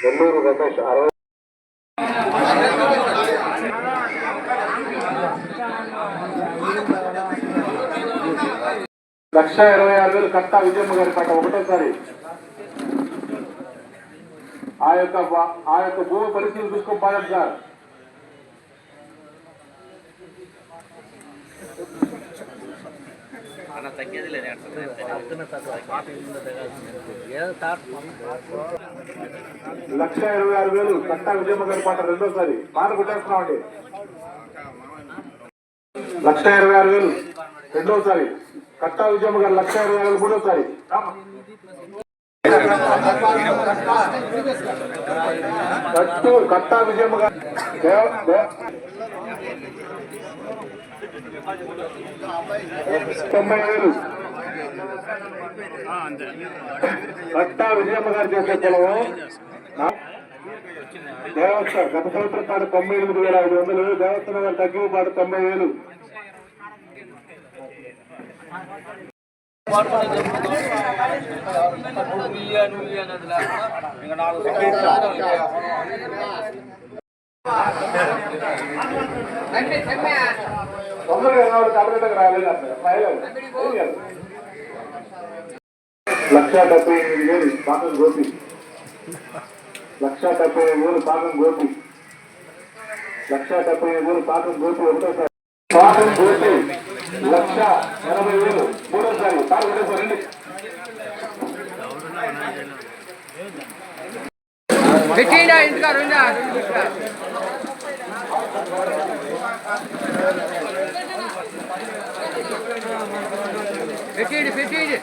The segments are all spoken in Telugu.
నెల్లూరు రమేష్ అరవై లక్ష ఇరవై ఆరు వేలు కట్టా విజయమ్మ గారి పట్ట ఒకటోసారి ఆ యొక్క బా- ఆ యొక్క భూమి పరిస్థితులు చూసుకొని పాడండి సార్ అన్న తగ్గేది లేదు లక్ష ఇరవై ఆరు వేలు కట్టా విజయమ్మ గారి పాట రెండోసారి. పాట కొట్టేస్తున్నామండి. లక్ష ఇరవై ఆరు వేలు రెండోసారి. కట్టా విజయమ్మ గారు లక్ష ఇరవై ఆరు వేలు మూడోసారి. కట్టు కట్టా విజయమ్మ గారు తొంభై వేలు విజయమ్మ గారు చేసే పొలము. దేవస్థానం గత సంవత్సరం పాటు తొంభై ఎనిమిది వేల ఐదు వందలు దేవస్థానం గారు తగ్గిన పాటు తొంభై వేలు. తొందరగా రావాలి కాబట్టి రాలేదు అసలు. రాయలేదు. లక్ష డెబ్బై ఎనిమిది వేలు పాకం గోపి. లక్ష డెబ్బై ఐదు వేలు పాకం గోపి. లక్ష డెబ్బై ఐదు వేలు పాకం గోపి ఒకటోసారి. పాకం గోపి. లక్ష ఎనభై వేలు. మూడోసారి. పాకం ఒకటోసారి పెట్టిండా ఇంటికారు రెండా పెట్టేయండి పెట్టేయండి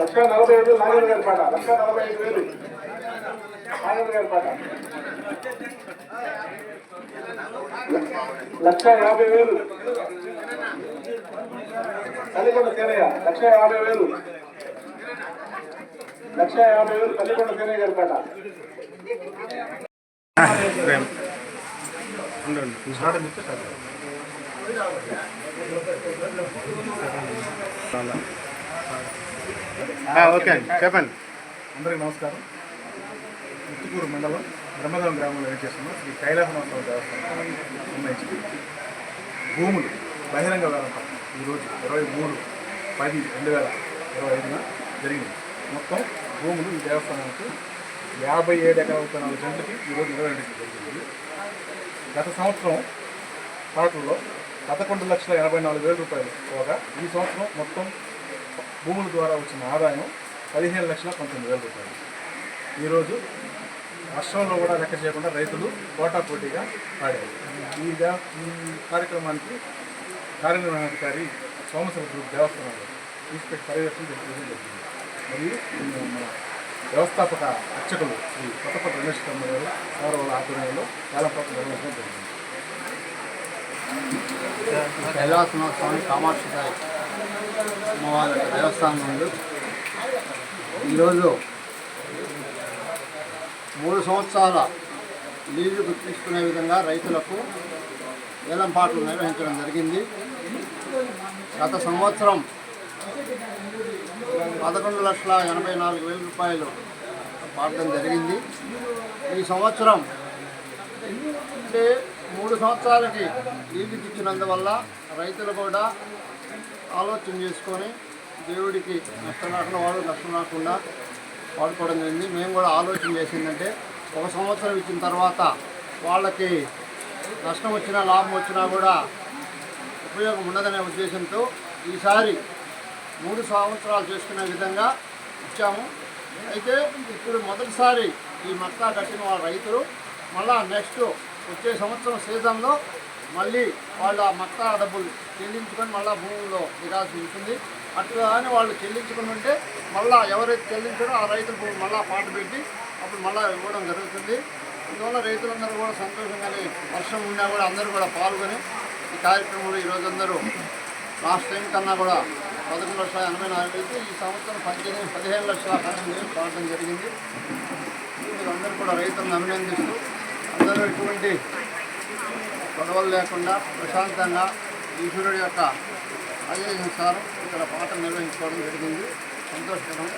లక్ష నలభై ఐదు నాగేంద్ర గారి పాట. లక్ష నలభై ఐదు వేలు. నాగేంద్ర గారి పాట. లక్ష యాభై వేలు. తల్లికొండ సేనయ్య లక్ష యాభై వేలు. లక్ష యాభై వేలు తల్లికొండ సేనయ్య గారి పాట. ఓకే అండి. చెప్పండి. అందరికీ నమస్కారం. ముత్తుకూరు మండలం బ్రహ్మదం గ్రామంలో ఏం చేస్తున్నాం శ్రీ కైలాసనాథ దేవస్థానం భూములు బహిరంగ వేలం ఈరోజు ఇరవై మూడు పది రెండు వేల ఇరవై ఐదున జరిగింది. మొత్తం భూములు ఈ దేవస్థానానికి యాభై ఏడు ఎకరాల నాలుగు గంటలకి ఈరోజు నిర్వహించడం జరిగింది. గత సంవత్సరం పాటల్లో పదకొండు లక్షల ఎనభై నాలుగు వేల రూపాయలు పోగా ఈ సంవత్సరం మొత్తం భూముల ద్వారా వచ్చిన ఆదాయం పదిహేను లక్షల పంతొమ్మిది వేల రూపాయలు. ఈరోజు రాష్ట్రంలో కూడా లెక్క చేయకుండా రైతులు పోటాపోటీగా పాడారు. ఈ ఈ కార్యక్రమానికి కార్యనిర్వహణాధికారి సోమశివ దేవస్థానంలో తీసుకెట్టి పర్యవేక్షణ జరిగింది. మరియు మన వ్యవస్థాపక అర్చకులు శ్రీ కొత్తపల్లి రమేష్ కమ్మ గారు సార్ వాళ్ళ ఆధ్వర్యంలో వేలంపాటు నిర్వహించడం జరిగింది. కైలాసనాథ స్వామి కామాక్షిదాయి అమ్మవారి దేవస్థానం నుండి ఈరోజు మూడు సంవత్సరాల లీజుకు తీసుకునే విధంగా రైతులకు వేలం పాటలు నిర్వహించడం జరిగింది. గత సంవత్సరం పదకొండు లక్షల ఎనభై నాలుగు వేల రూపాయలు పాడటం జరిగింది. ఈ సంవత్సరం అంటే మూడు సంవత్సరాలకి లీజుకి ఇచ్చినందువల్ల రైతులు కూడా ఆలోచన చేసుకొని దేవుడికి నష్టం రాకుండా వాడు నష్టం రాకుండా వాడుకోవడం జరిగింది. మేము కూడా ఆలోచన చేసిందంటే ఒక సంవత్సరం ఇచ్చిన తర్వాత వాళ్ళకి నష్టం వచ్చినా లాభం వచ్చినా కూడా ఉపయోగం ఉండదనే ఉద్దేశంతో ఈసారి మూడు సంవత్సరాలు చేసుకునే విధంగా ఇచ్చాము. అయితే ఇప్పుడు మొదటిసారి ఈ మత్తా కట్టిన వాళ్ళ రైతులు మళ్ళా నెక్స్ట్ వచ్చే సంవత్సరం సీజన్లో మళ్ళీ వాళ్ళ మత్తా డబ్బులు చెల్లించుకొని మళ్ళీ భూముల్లో దిగాల్సి ఉంటుంది. అట్లా అని వాళ్ళు చెల్లించుకుని ఉంటే మళ్ళీ ఎవరైతే చెల్లించారో ఆ రైతులు భూమి మళ్ళీ పాట పెట్టి అప్పుడు మళ్ళీ ఇవ్వడం జరుగుతుంది. ఇందువల్ల రైతులందరూ కూడా సంతోషంగానే వర్షం ఉన్నా కూడా అందరూ కూడా పాల్గొని ఈ కార్యక్రమంలో ఈరోజు అందరూ లాస్ట్ టైం కన్నా కూడా పదకొండు లక్షల ఎనభై నాలుగు అయితే ఈ సంవత్సరం పదిహేను పదిహేను లక్షల పన్నెండు పాడటం జరిగింది. మీరందరూ కూడా రైతులను అభినందిస్తూ అందరూ ఎటువంటి గొడవలు లేకుండా ప్రశాంతంగా ఈశ్వరుడి యొక్క ఆదేశానుసారం ఇక్కడ పాట నిర్వహించుకోవడం జరిగింది. సంతోషకరం.